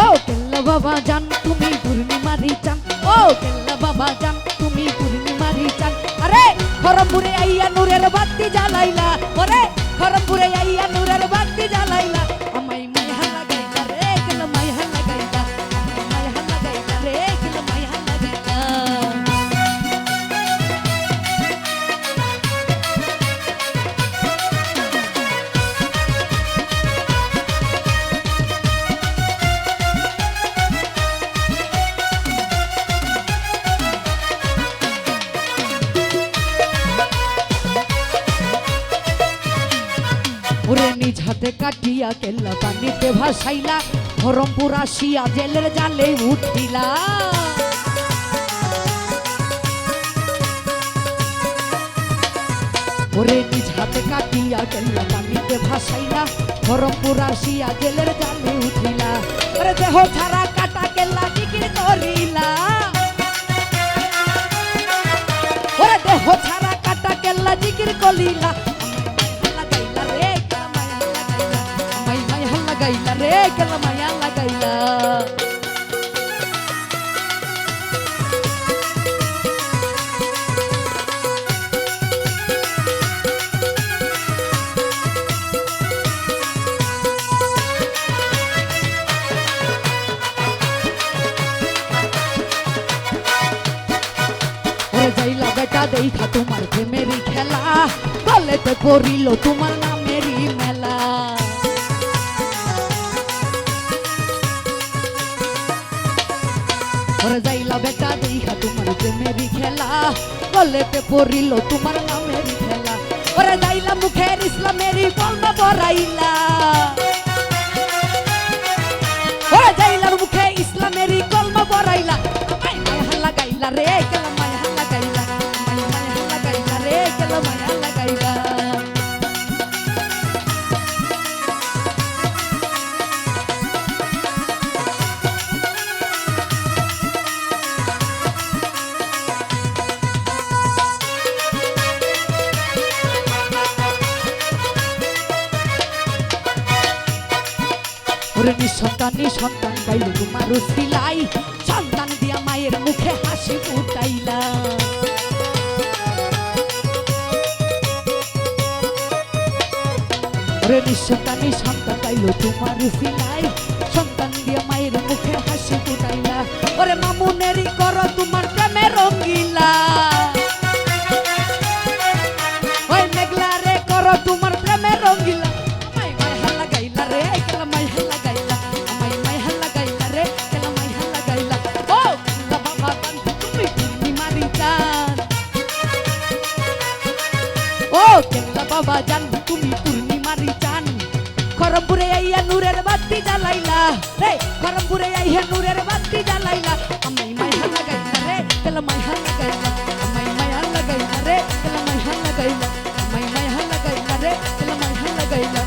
ও কেল্লা বাবা জান, তুমি পূর্ণিমারি চান। ও কেল্লা বাবা জান, তুমি পূর্ণিমারি চান। আরে খরমপুরে আইয়া ওরে নিজ হাতে কাটিয়া কেল্লা পানিতে ভাসাইলা। ধরমপুর আসিয়া জেলের জালে উঠিলা। ওরে নিজ হাতে কাটিয়া কেল্লা পানিতে ভাসাইলা। ধরমপুর আসিয়া জেলের জালে উঠিলা। ওরে দেহ ছাড়া কাটা কেল্লা জিকির করিলা। ওরে দেহ ছাড়া কাটা জিকির কলিলা হাল্লা গাইলা রে কেলা মায়া লাগাইলা ওরে যাইলা বেটা দেখা তোমার প্রেমেরই খেলা। গলেতে করিল তোমার নামেরই ওরে যাইলা বেটা দেখা তোমার প্রেমেরই খেলা। গলেতে পড়িল তোমার নামেরই খেলা। ওরে যাইলা মুখের ইসলামেরই বলনা বরাইলা ওরে যাইলার মুখে ইসলামেরই কলমা বরাইলা আমায় মায় হাল্লা গাইলা রে কেলা ওরে নিঃসন্তান নিঃসন্তান গাইল তোমার সিলাই। সন্তান দিয়া মায়ের মুখে হাসি ফুটাইলা। ওরে নিঃসন্তান নিঃসন্তান গাইল তোমার সিলাই। সন্তান দিয়া মায়ের মুখে হাসি ফুটাইলা। ওরে মামুনেরই করো তোমার কেলা বাবা জান তুমি পূর্ণিমারি চান। খরমপুরে আইয়া নূরের বাতি জ্বালাইলা। রে খরমপুরে আইয়া নূরের বাতি জ্বালাইলা। আমায় মাই হাল্লা গাইলা রে কেলা মাই হাল্লা গাইলা আমায় মাই হাল্লা গাইলা রে কেলা মাই হাল্লা গাইলা আমায় মাই হাল্লা গাইলা রে কেলা মাই হাল্লা গাইলা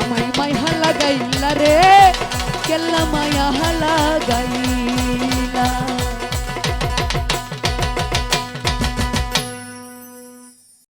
আমায় মাই হাল্লা গাইলা রে কেলা মাই হাল্লা গাইলা